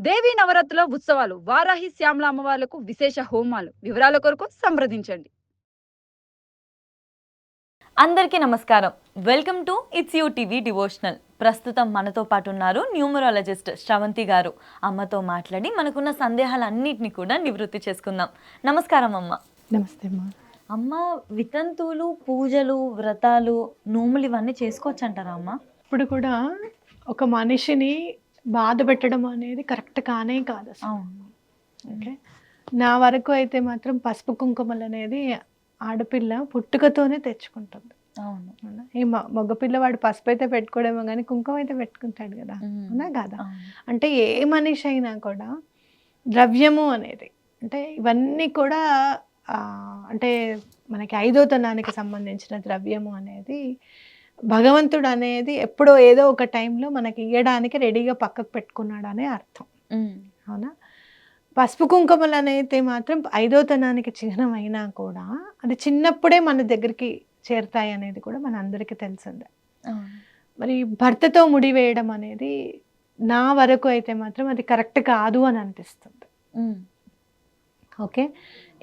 దేవీ నవరాత్రుల ఉత్సవాలు వారాహి శ్యామల అమ్మవార్లకు విశేష హోమాలు. వివరాల కొరకు సంప్రదించండి. అందరికీ నమస్కారం. Welcome to it's you TV devotional. ప్రస్తుతం మనతో పాటు ఉన్నారు న్యూమరాలజిస్ట్ శ్రవంతి గారు. అమ్మతో మాట్లాడి మనకున్న సందేహాలన్నింటినీ కూడా నివృత్తి చేసుకుందాం. నమస్కారం అమ్మ. నమస్తే అమ్మా. అమ్మ వితంతువులు పూజలు వ్రతాలు నోములు ఇవన్నీ చేసుకోవచ్చు అంటారా అమ్మ? ఇప్పుడు కూడా ఒక మనిషిని బాధ పెట్టడం అనేది కరెక్ట్ కానే కాదు అసలు. ఓకే? నా వరకు అయితే మాత్రం పసుపు కుంకుమలు అనేది ఆడపిల్ల పుట్టుకతోనే తెచ్చుకుంటుంది. అవును? ఈ మ- మగ పిల్లవాడు పసుపు అయితే పెట్టుకోవడమో కానీ కుంకుమ అయితే పెట్టుకుంటాడు కదా. అవునా. కాదా. అంటే ఏ మనిషి అయినా కూడా ద్రవ్యము అనేది అంటే ఇవన్నీ కూడా అంటే మనకి ఐదో తనానికి సంబంధించిన ద్రవ్యము అనేది భగవంతుడు అనేది ఎప్పుడో ఏదో ఒక టైంలో మనకి ఇవ్వడానికి రెడీగా పక్కకు పెట్టుకున్నాడు అనే అర్థం. అవునా పసుపు కుంకుమలు అనేది మాత్రం ఐదో తనానికి చిహ్నం అయినా కూడా అది చిన్నప్పుడే మన దగ్గరికి చేరుతాయి అనేది కూడా మన అందరికీ తెలిసిందే. మరి భర్తతో ముడి వేయడం అనేది నా వరకు అయితే మాత్రం అది కరెక్ట్ కాదు అని అనిపిస్తుంది. ఓకే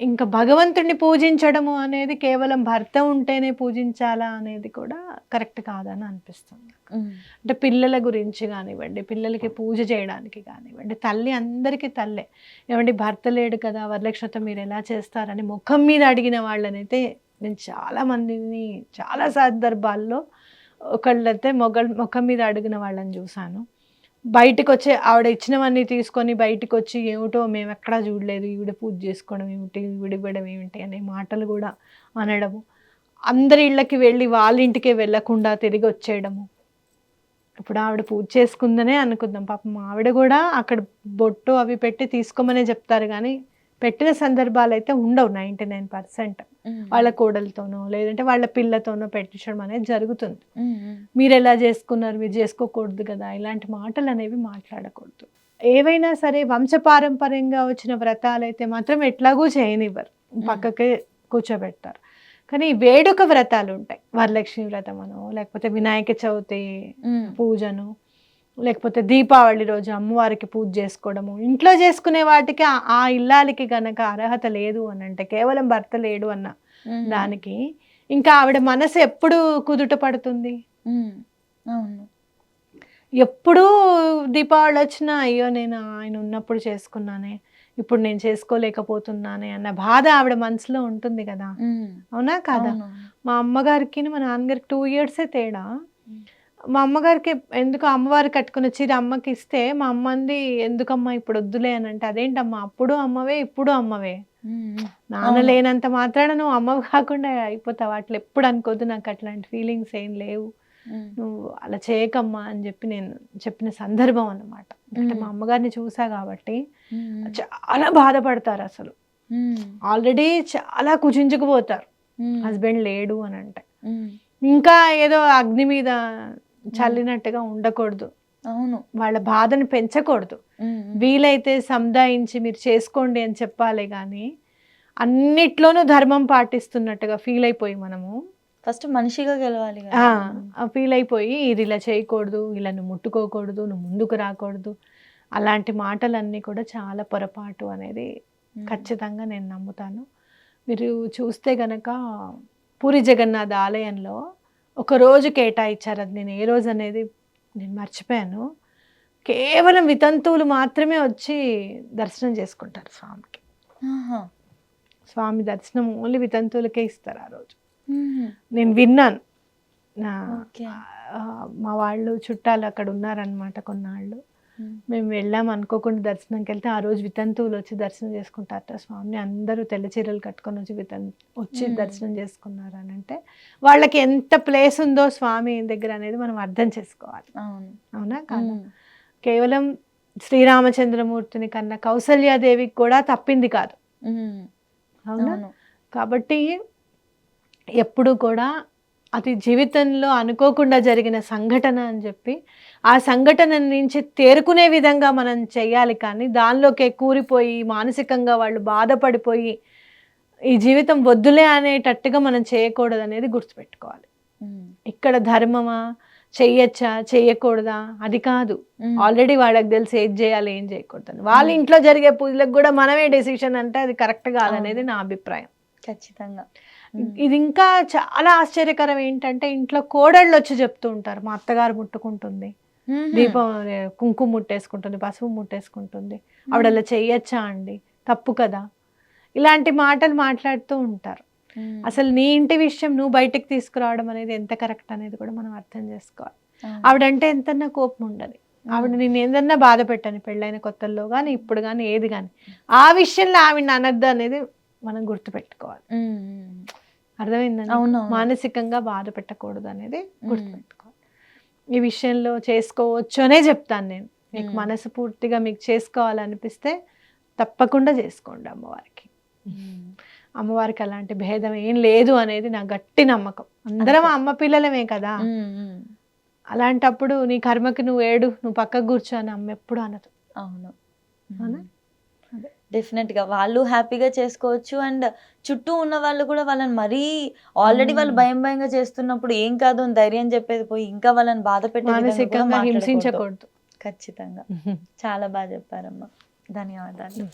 ఇంకా భగవంతుడిని పూజించడము అనేది కేవలం భర్త ఉంటేనే పూజించాలా అనేది కూడా కరెక్ట్ కాదని అనిపిస్తుంది. అంటే పిల్లల గురించి కానివ్వండి పిల్లలకి పూజ చేయడానికి కానివ్వండి తల్లి అందరికీ తల్లే. ఏమండి భర్త లేడు కదా వరలక్ష్మత మీరు ఎలా చేస్తారని ముఖం మీద అడిగిన వాళ్ళనైతే నేను చాలా మందిని చాలా సందర్భాల్లో ఒకళ్ళైతే మొగ ముఖం మీద అడిగిన వాళ్ళని చూశాను. బయటకు వచ్చే ఆవిడ ఇచ్చినవన్నీ తీసుకొని బయటకు వచ్చి ఏమిటో మేము ఎక్కడా చూడలేదు. ఈవిడ పూజ చేసుకోవడం ఏమిటి? విడిపడడం ఏమిటి? అనే మాటలు కూడా అనడము. అందరి ఇళ్ళకి వెళ్ళి వాళ్ళ ఇంటికే వెళ్ళకుండా తిరిగి వచ్చేయడము ఇప్పుడు ఆవిడ పూజ చేసుకుందనే అనుకుందాం. పాపం ఆవిడ కూడా అక్కడ బొట్టు అవి పెట్టి తీసుకోమనే చెప్తారు కానీ పెట్టిన సందర్భాలు అయితే ఉండవు నైంటీ నైన్ పర్సెంట్. వాళ్ళ కోడలతోనో లేదంటే వాళ్ళ పిల్లతోనో పెట్టించడం అనేది జరుగుతుంది. మీరు ఎలా చేసుకున్నారు? మీరు చేసుకోకూడదు కదా? ఇలాంటి మాటలు అనేవి మాట్లాడకూడదు. ఏవైనా సరే వంశపారంపర్యంగా వచ్చిన వ్రతాలు అయితే మాత్రం ఎట్లాగూ చేయనివ్వరు. పక్కకే కూర్చోబెడతారు. కానీ వేడుక వ్రతాలు ఉంటాయి వరలక్ష్మి వ్రతం అనో లేకపోతే వినాయక చవితి. పూజను. లేకపోతే దీపావళి రోజు అమ్మవారికి పూజ చేసుకోవడము ఇంట్లో చేసుకునే వాటికి ఆ- ఇల్లాలికి గనక అర్హత లేదు అని అంటే కేవలం భర్త లేడు అన్న. దానికి ఇంకా ఆవిడ మనసు ఎప్పుడు కుదుట పడుతుంది. అవును ఎప్పుడూ దీపావళి వచ్చినా అయ్యో నేను ఆయన ఉన్నప్పుడు చేసుకున్నానే ఇప్పుడు నేను చేసుకోలేకపోతున్నానే అన్న బాధ ఆవిడ మనసులో ఉంటుంది కదా. అవునా కాదా. మా అమ్మగారికి మా నాన్నగారికి టూ ఇయర్సే తేడా మా అమ్మగారికి ఎందుకు అమ్మవారు కట్టుకున్న చీర అమ్మకి ఇస్తే మా అమ్మంది ఎందుకమ్మా ఇప్పుడు వద్దులే అని అంటే అదేంటమ్మా అప్పుడు అమ్మవే ఇప్పుడు అమ్మవే. నాన్న. లేనంత మాత్రాన నువ్వు అమ్మ కాకుండా అయిపోతావు అట్లా ఎప్పుడు అనుకోద్దు నాకు అట్లాంటి ఫీలింగ్స్ ఏం లేవు. నువ్వు అలా చేయకమ్మా అని చెప్పి నేను చెప్పిన సందర్భం అన్నమాట అంటే మా మ్మ్. అమ్మగారిని చూసా కాబట్టి. చాలా బాధపడతారు అసలు. ఆల్రెడీ చాలా కుచించుకుపోతారు. హస్బెండ్ లేడు అని అంటే. ఇంకా ఏదో అగ్ని మీద చల్లినట్టుగా ఉండకూడదు. అవును. వాళ్ళ బాధను పెంచకూడదు. వీలైతే సముదాయించి మీరు చేసుకోండి అని చెప్పాలి కానీ అన్నిట్లోనూ ధర్మం పాటిస్తున్నట్టుగా ఫీల్ అయిపోయి మనము. ఫస్ట్ మనిషిగా గెలవాలి. ఫీల్ అయిపోయి ఇది ఇలా చేయకూడదు ఇలా నువ్వు ముట్టుకోకూడదు నువ్వు ముందుకు రాకూడదు. అలాంటి మాటలన్నీ కూడా చాలా పొరపాటు అనేది. ఖచ్చితంగా నేను నమ్ముతాను. మీరు చూస్తే గనక పూరి జగన్నాథ్ ఆలయంలో ఒక రోజు కేటాయించారు అది నేను ఏ రోజు అనేది నేను మర్చిపోయాను కేవలం వితంతువులు మాత్రమే వచ్చి దర్శనం చేసుకుంటారు స్వామికి. స్వామి దర్శనం ఓన్లీ వితంతువులకే ఇస్తారు ఆ రోజు. నేను విన్నాను నా మా వాళ్ళు చుట్టాలు అక్కడ ఉన్నారనమాట కొన్నాళ్ళు. మేము వెళ్ళాం అనుకోకుండా దర్శనంకి వెళ్తే ఆ రోజు వితంతువులు వచ్చి దర్శనం చేసుకుంటారట స్వామిని అందరూ తెల్ల చీరలు కట్టుకొని వచ్చి వితం వచ్చి. దర్శనం చేసుకున్నారు అని అంటే వాళ్ళకి ఎంత ప్లేస్ ఉందో స్వామి దగ్గర అనేది మనం అర్థం చేసుకోవాలి. అవును. అవునా కాదా. కేవలం శ్రీరామచంద్రమూర్తిని కన్నా కౌసల్యాదేవికి కూడా తప్పింది కాదు. అవును. కాబట్టి ఎప్పుడు కూడా అది జీవితంలో అనుకోకుండా జరిగిన సంఘటన అని చెప్పి ఆ సంఘటన నుంచి తేరుకునే విధంగా మనం చేయాలి కానీ దానిలోకే కూరిపోయి మానసికంగా వాళ్ళు బాధపడిపోయి ఈ జీవితం వద్దులే అనేటట్టుగా మనం చేయకూడదు అనేది గుర్తుపెట్టుకోవాలి. ఇక్కడ ధర్మమా? చెయ్యొచ్చా? చెయ్యకూడదా? అది కాదు. ఆల్రెడీ వాళ్ళకి తెలిసి ఏది చేయాలి ఏం చేయకూడదు వాళ్ళ ఇంట్లో జరిగే పూజలకు కూడా మనమే డెసిషన్ అంటే అది కరెక్ట్ కాదనేది నా అభిప్రాయం. ఖచ్చితంగా. ఇది ఇంకా చాలా ఆశ్చర్యకరం ఏంటంటే ఇంట్లో కోడళ్ళు వచ్చి చెప్తూ ఉంటారు మా అత్తగారు ముట్టుకుంటుంది. దీపం కుంకుమ ముట్టేసుకుంటుంది పసుపు ముట్టేసుకుంటుంది ఆవిడ అలా చెయ్యొచ్చా అండి? తప్పు కదా? ఇలాంటి మాటలు మాట్లాడుతూ ఉంటారు. అసలు నీ ఇంటి విషయం నువ్వు బయటకు తీసుకురావడం అనేది ఎంత కరెక్ట్ అనేది కూడా మనం అర్థం చేసుకోవాలి. ఆవిడంటే ఎంతన్నా కోపం ఉండదు. ఆవిడ నేను ఏందన్నా బాధ పెట్టాను పెళ్ళైన కొత్తల్లో కానీ ఇప్పుడు కానీ ఏది కానీ ఆ విషయంలో ఆవిడ అనద్దు అనేది మనం గుర్తుపెట్టుకోవాలి. అర్థమైందండి? అవును మానసికంగా బాధ పెట్టకూడదు అనేది గుర్తుపెట్టుకోవాలి. ఈ విషయంలో చేసుకోవచ్చు అనే చెప్తాను నేను. మీకు. మనసు పూర్తిగా మీకు చేసుకోవాలనిపిస్తే తప్పకుండా చేసుకోండి అమ్మవారికి. అమ్మవారికి అలాంటి భేదం ఏం లేదు అనేది నా గట్టి నమ్మకం. అందరం. అమ్మ పిల్లలమే కదా. అలాంటప్పుడు నీ కర్మకి నువ్వు ఏడు నువ్వు పక్కకు కూర్చో అని అమ్మ ఎప్పుడు అనదు. అవును. అవునా? అదే. డెఫినెట్గా వాళ్ళు హ్యాపీగా చేసుకోవచ్చు అండ్ చుట్టూ ఉన్న వాళ్ళు కూడా వాళ్ళని మరీ ఆల్రెడీ వాళ్ళు మ్మ్. భయం భయంగా చేస్తున్నప్పుడు ఏం కాదు అని ధైర్యం చెప్పేది పోయి ఇంకా వాళ్ళని బాధ పెట్టే. హింసించకూడదు ఖచ్చితంగా చాలా బాగా చెప్పారమ్మా ధన్యవాదాలు